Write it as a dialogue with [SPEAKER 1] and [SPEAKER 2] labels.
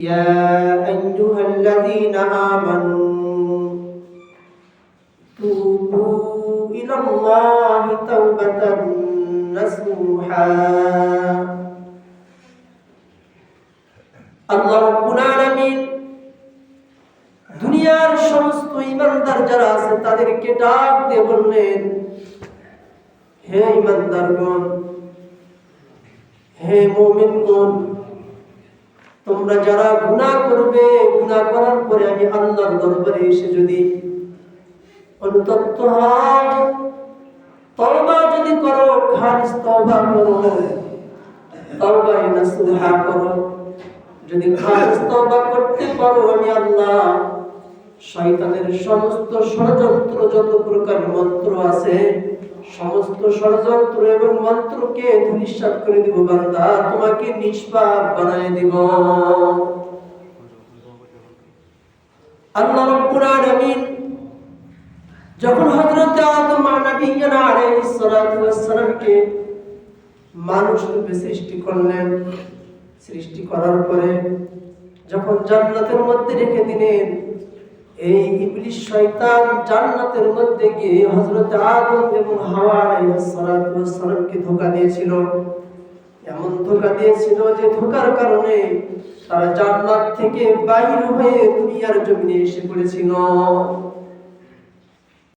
[SPEAKER 1] يا أيها الذين آمنوا توبوا إلى الله توبة نصوحا আল্লাহ রব্বুল আলামিন দুনিয়ার সমস্ত ইমানদার যারা আছে তাদেরকে ডাক দিয়ে বললেন হে ইমানদারগণ হে মুমিনগণ তোমরা যারা গুনাহ করবে, গুনাহ করার পরে আমি আল্লাহর দরবারে এসে যদি অনুতপ্ত হও তওবা যদি করো, খালিস তওবা করো। তওবা নাসুহা করো। যদি খালিস তওবা করতে পারো, আমি আল্লাহ, শয়তানের সমস্ত ষড়যন্ত্র যত প্রকার মন্ত্র আছে সমস্ত ষড়যন্ত্র এবং মন্ত্রকে ধূলিসাৎ করে দিব বান্দা, তোমাকে নিষ্পাপ বানায় দিব। আল্লাহ আলামিন যখন হযরত আদম আলাইহিস সালাতু মানুষ রূপে সৃষ্টি করলেন, সৃষ্টি করার পরে যখন জান্নাতের মধ্যে রেখে দিলেন এই ইবলিশ শয়তান জান্নাতের মধ্যে গিয়ে হযরত আদম এবং হাওয়া আলাইহিস ধোঁকা দিয়েছিল। এমন ধোঁকা দিয়েছিল যে ধোঁকার কারণে তারা জান্নাত থেকে বাইর হয়ে দুনিয়ার জমিনে এসে পড়েছিল।